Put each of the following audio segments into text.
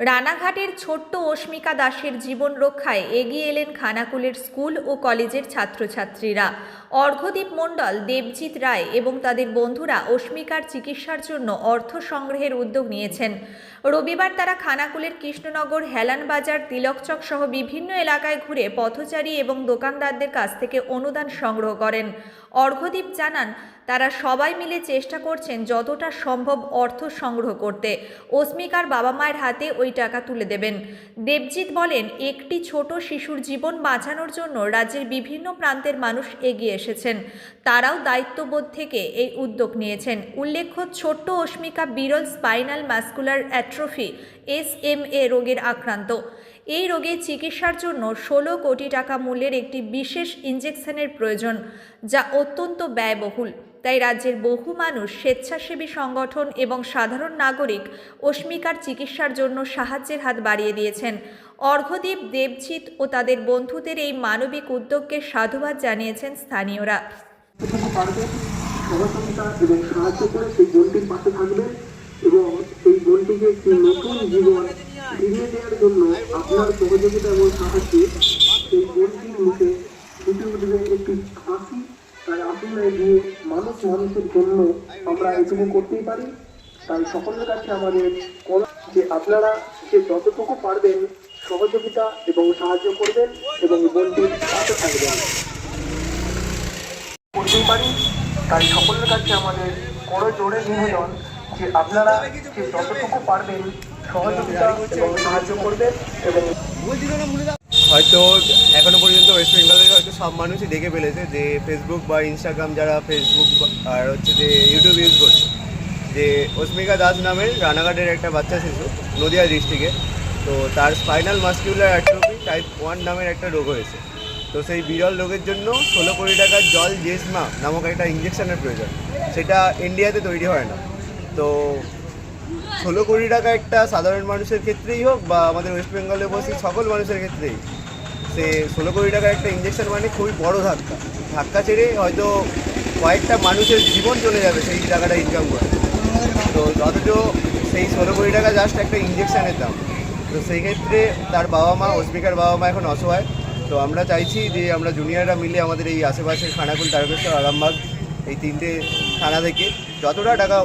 রানাঘাটের ছোট্ট অস্মিকা দাসের জীবন রক্ষায় এগিয়ে এলেন খানাকুলের স্কুল ও কলেজের ছাত্রছাত্রীরা। অর্ঘ্যদীপ মণ্ডল, দেবজিৎ রায় এবং তাদের বন্ধুরা অস্মিকার চিকিৎসার জন্য অর্থ সংগ্রহের উদ্যোগ নিয়েছেন। রবিবার তারা খানাকুলের কৃষ্ণনগর, হেলান বাজার তিলকচক সহ বিভিন্ন এলাকায় ঘুরে পথচারী এবং দোকানদারদের কাছ থেকে অনুদান সংগ্রহ করেন। অর্ঘ্যদীপ জানান, তারা সবাই মিলে চেষ্টা করছেন যতটা সম্ভব অর্থ সংগ্রহ করতে। অস্মিকার বাবা মায়ের হাতে ওই টাকা তুলে দেবেন। দেবজিৎ বলেন, একটি ছোট শিশুর জীবন বাঁচানোর জন্য রাজ্যের বিভিন্ন প্রান্তের মানুষ এগিয়ে এসেছেন। তারাও দায়িত্ববোধ থেকে এই উদ্যোগ নিয়েছেন। উল্লেখ্য, ছোট্ট অস্মিকা বিরল spinal muscular atrophy, S M A রোগের আক্রান্ত। এই রোগের চিকিৎসার জন্য ষোলো কোটি টাকা মূল্যের একটি বিশেষ ইঞ্জেকশনের প্রয়োজন, যা অত্যন্ত ব্যয়বহুল। তাই রাজ্যের বহু মানুষ স্বেচ্ছাসেবী সংগঠন এবং সাধারণ নাগরিক অস্মিকার চিকিৎসার জন্য সাহায্যের হাত বাড়িয়ে দিয়েছেন। অর্ঘদ্বীপ দেবজিৎ ও তাদের বন্ধুদের এই মানবিক উদ্যোগকে সাধুবাদ জানিয়েছেন স্থানীয়রা। একটি হাসি তাই আসুন গিয়ে মানুষ মানুষের জন্য আমরা এটুকু করতেই পারি, তাই সকলের কাছে আমাদের যে আপনারা যে যতটুকু পারবেন সহযোগিতা এবং সাহায্য করবেন এবং বোনটির পাশে থাকবেন। করতেই পারি, তাই সকলের কাছে আমাদের বড় জোরে নিবেদন যে আপনারা যে যতটুকু পারবেন সহযোগিতা এবং সাহায্য করবেন এবং হয়তো এখনও পর্যন্ত ওয়েস্ট বেঙ্গলের হয়তো সব মানুষই দেখে ফেলেছে যে ফেসবুক বা ইনস্টাগ্রাম যারা ফেসবুক আর হচ্ছে যে ইউটিউব ইউজ করছে, যে অস্মিকা দাস নামের রানাঘাটের একটা বাচ্চা শিশু নদিয়া ডিস্ট্রিক্টে তো তার spinal muscular atrophy type one নামের একটা রোগ হয়েছে। তো সেই বিরল রোগের জন্য ষোলো কোটি টাকার জল জেসমা নামক একটা ইঞ্জেকশনের প্রয়োজন। সেটা ইন্ডিয়াতে তৈরি হয় না। তো ষোলো কোটি টাকা একটা সাধারণ মানুষের ক্ষেত্রেই হোক বা আমাদের ওয়েস্ট বেঙ্গলে বসে সকল মানুষের ক্ষেত্রেই সে ষোলো কোটি টাকার একটা ইঞ্জেকশন মানে খুবই বড় ধাক্কা। ধাক্কা ছেড়ে হয়তো কয়েকটা মানুষের জীবন চলে যাবে সেই টাকাটা ইনকাম করে। তো অথচ সেই ষোলো কোটি টাকা জাস্ট একটা ইঞ্জেকশনের দাম। তো সেই ক্ষেত্রে তার বাবা মা অস্মিকার বাবা মা এখন অসহায়। তো আমরা চাইছি যে আমরা জুনিয়ররা মিলে আমাদের এই আশেপাশের খানাকুল, তারকেশ্বর, আরামবাগ এই তিনটে থানা থেকে যতটা টাকা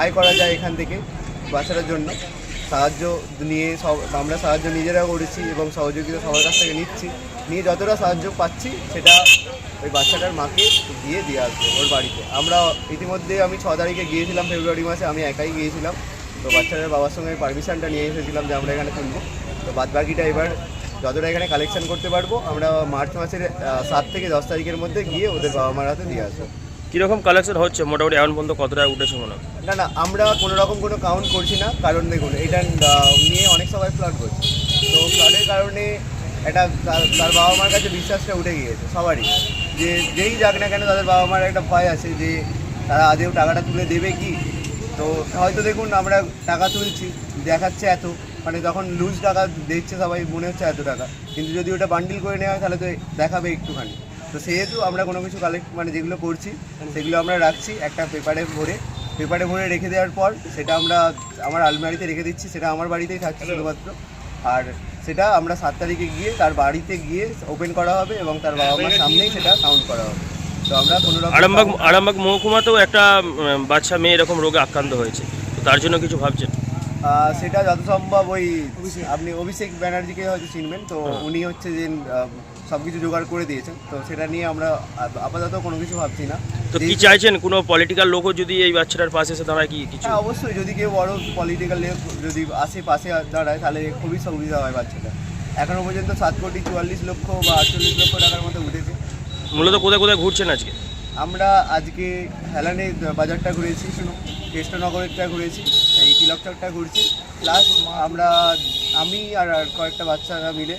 আয় করা যায় এখান থেকে বাচ্চাটার জন্য। সাহায্য নিয়ে সব আমরা সাহায্য নিজেরাও করেছি এবং সহযোগিতা সবার কাছ থেকে নিচ্ছি। নিয়ে যতটা সাহায্য পাচ্ছি, সেটা ওই বাচ্চাটার মাকে দিয়ে দিয়ে আসব ওর বাড়িতে। আমরা ইতিমধ্যে আমি ছ তারিখে গিয়েছিলাম, ফেব্রুয়ারি মাসে আমি একাই গিয়েছিলাম। তো বাচ্চাটার বাবার সঙ্গে পারমিশনটা নিয়ে এসেছিলাম যে আমরা এখানে তুলবো তো বাদ বাকিটা এবার যতটা এখানে কালেকশন করতে পারব, আমরা মার্চ মাসের সাত থেকে দশ তারিখের মধ্যে গিয়ে ওদের বাবা মার হাতে দিয়ে আসব। কীরকম কালেকশন হচ্ছে? মোটামুটি এখন পর্যন্ত কত টাকা উঠেছে মনে হয়? না না, আমরা কোনো রকম কোনো কাউন্ট করছি না। কারণ দেখুন, এটা নিয়ে অনেক সবাই ফ্লাড করছে। তো ফ্লাডের কারণে এটা তার বাবা মার কাছে বিশ্বাসটা উঠে গিয়েছে, সবারই। যে যেই যাক না কেন তাদের বাবা মার একটা ভয় আছে যে, তারা আদেও টাকাটা তুলে দেবে কি? তো হয়তো দেখুন, আমরা টাকা তুলছি, দেখাচ্ছে এত। মানে যখন লুজ টাকা দেখছে সবাই, মনে হচ্ছে এত টাকা। কিন্তু যদি ওটা বান্ডিল করে নেওয়া হয়, তাহলে তো দেখাবে একটুখানি। তো সেহেতু আমরা কোনো কিছু কালেক্ট মানে যেগুলো করছি সেগুলো আমরা রাখছি একটা পেপারে ভরে। পেপারে ভরে রেখে দেওয়ার পর সেটা আমরা আমার আলমারিতে রেখে দিচ্ছি সেটা আমার বাড়িতেই থাকছে শুধুমাত্র। আর সেটা আমরা সাত তারিখে গিয়ে তার বাড়িতে গিয়ে ওপেন করা হবে এবং তার বাবা মার সামনেই সেটা কাউন্ট করা হবে। তো আমরা কোনো রকম আরামবাগ আরামবাগ মহকুমাতেও একটা বাচ্চা মেয়ে এরকম রোগে আক্রান্ত হয়েছে। তো তার জন্য কিছু ভাবছেন? সেটা যত সম্ভব ওই আপনি অভিষেক ব্যানার্জিকে হয়তো চিনবেন তো উনি হচ্ছে যে সব কিছু জোগাড় করে দিয়েছেন। তো সেটা নিয়ে আমরা আপাতত কোনো কিছু ভাবছি না। তো কি চাইছেন? কোনো পলিটিক্যাল লোকও যদি এই বাচ্চাটার পাশে এসে দাঁড়ায় কি কিছু? হ্যাঁ অবশ্যই। যদি কেউ বড় পলিটিক্যাল যদি আসে পাশে দাঁড়ায় তাহলে খুবই সুবিধা হয় বাচ্চাটা এখনও পর্যন্ত সাত কোটি চুয়াল্লিশ লক্ষ বা আটচল্লিশ লক্ষ টাকার মতো উঠেছে। মূলত কোথায় কোথায় ঘুরছেন আজকে? আমরা আজকে হেলানে বাজারটা ঘুরেছি কৃষ্ণনগরেরটা ঘুরেছি এই তিলকচকটা ঘুরছি। প্লাস আমরা আমি আর আর কয়েকটা বাচ্চারা মিলে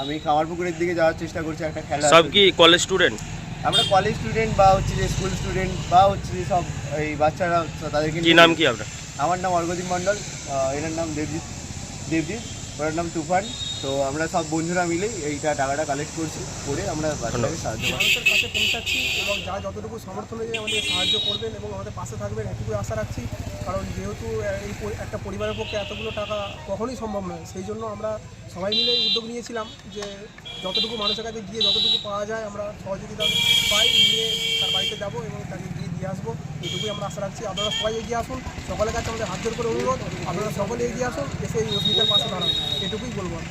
আমি কামারপুকুরের দিকে যাওয়ার চেষ্টা করছি একটা খেলা সব কি কলেজ স্টুডেন্ট আমরা কলেজ স্টুডেন্ট বা হচ্ছে যে স্কুল স্টুডেন্ট বা হচ্ছে যে সব এই বাচ্চারা তাদেরকে কি নাম কি আপনার? আমার নাম অর্ঘদীপ মণ্ডল এনার নাম দেবজিৎ দেবজিৎ ওনার নাম তুফান। তো আমরা সব বন্ধুরা মিলেই এইটা টাকাটা কালেক্ট করছি করে আমরা সাহায্য মানুষের কাছে পৌঁছাচ্ছি এবং যা যতটুকু সমর্থন অনুযায়ী আমাদের সাহায্য করবেন এবং আমাদের পাশে থাকবেন এটুকু আশা রাখছি। কারণ যেহেতু এই একটা পরিবারের পক্ষে এতগুলো টাকা কখনোই সম্ভব নয়। সেই জন্য আমরা সবাই মিলে উদ্যোগ নিয়েছিলাম যে যতটুকু মানুষের কাছে গিয়ে যতটুকু পাওয়া যায় আমরা সহযোগিতা পাই নিয়ে তার বাড়িতে যাব এবং তাকে গিয়ে দিয়ে আসব। এটুকুই আমরা আশা রাখছি। আপনারা সবাই এগিয়ে আসুন। সকলের কাছে আমাদের হাত জোর করে অনুরোধ। আপনারা সকলে এগিয়ে আসুন এসে এই অসুবিধার পাশে দাঁড়ান। এটুকুই বলব আমি।